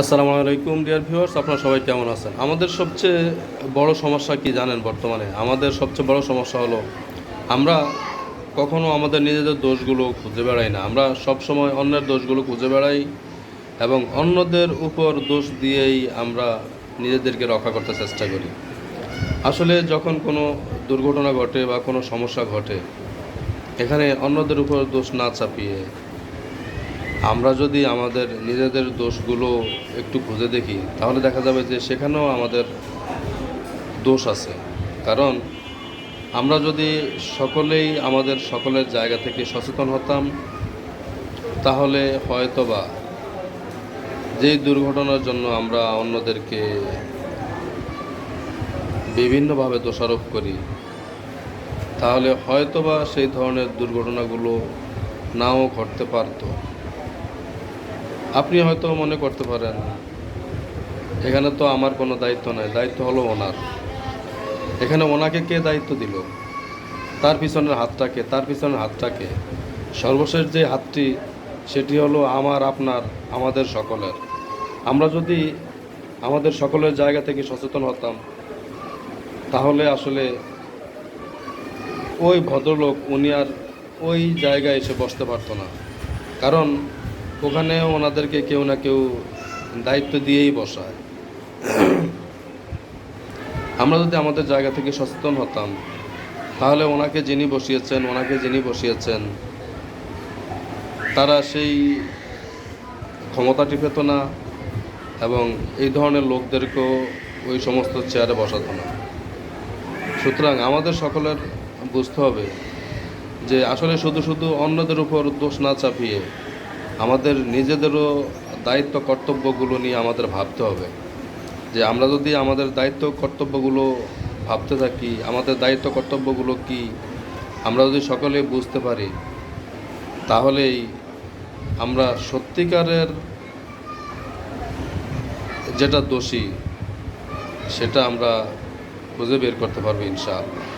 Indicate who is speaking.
Speaker 1: আসসালামু আলাইকুম dear viewers আপনারা সবাই কেমন আছেন? আমাদের সবচেয়ে বড় সমস্যা কি জানেন বর্তমানে? আমাদের সবচেয়ে বড় সমস্যা হলো, আমরা কখনো আমাদের নিজেদের দোষগুলো খুঁজে বেড়াই না। আমরা সব সময় অন্যের দোষগুলো খুঁজে বেড়াই এবং অন্যদের উপর দোষ দিয়েই আমরা নিজেদেরকে রক্ষা করতে চেষ্টা করি। আসলে যখন কোনো দুর্ঘটনা ঘটে বা কোনো সমস্যা ঘটে, এখানে অন্যদের উপর দোষ না চাপিয়ে আমরা যদি আমাদের নিজেদের দোষগুলো একটু খুঁজে দেখি, তাহলে দেখা যাবে যে সেখানেও আমাদের দোষ আছে। কারণ আমরা যদি সকলেই আমাদের সকলের জায়গা থেকে সচেতন হতাম, তাহলে হয়তোবা যেই দুর্ঘটনার জন্য আমরা অন্যদেরকে বিভিন্নভাবে দোষারোপ করি, তাহলে হয়তোবা সেই ধরনের দুর্ঘটনাগুলো নাও ঘটতে পারতো। আপনি হয়তো মনে করতে পারেন, এখানে তো আমার কোনো দায়িত্ব নাই, দায়িত্ব হলো ওনার। এখানে ওনাকে কে দায়িত্ব দিল? তার পিছনের হাতটাকে তার পিছনের হাতটাকে সর্বশেষ যে হাতটি, সেটি হলো আমার, আপনার, আমাদের সকলের। আমরা যদি আমাদের সকলের জায়গা থেকে সচেতন হতাম, তাহলে আসলে ওই ভদ্রলোক, উনি আর ওই জায়গায় এসে বসতে পারতো না। কারণ ওখানে ওনাদেরকে কেউ না কেউ দায়িত্ব দিয়েই বসায়। আমরা যদি আমাদের জায়গা থেকে সচেতন হতাম, তাহলে ওনাকে যিনি বসিয়েছেন, ওনাকে যিনি বসিয়েছেন, তারা সেই ক্ষমতাটি পেত না এবং এই ধরনের লোকদেরকেও ওই সমস্ত চেয়ারে বসাতো না। সুতরাং আমাদের সকলের বুঝতে হবে যে আসলে শুধু শুধু অন্যদের উপর দোষ না চাপিয়ে আমাদের নিজেদেরও দায়িত্ব কর্তব্যগুলো নিয়ে আমাদের ভাবতে হবে। যে আমরা যদি আমাদের দায়িত্ব কর্তব্যগুলো ভাবতে থাকি, আমাদের দায়িত্ব কর্তব্যগুলো কি, আমরা যদি সকলে বুঝতে পারি, তাহলেই আমরা সত্যিকারের যেটা দোষী, সেটা আমরা খুঁজে বের করতে পারব ইনশাআল্লাহ।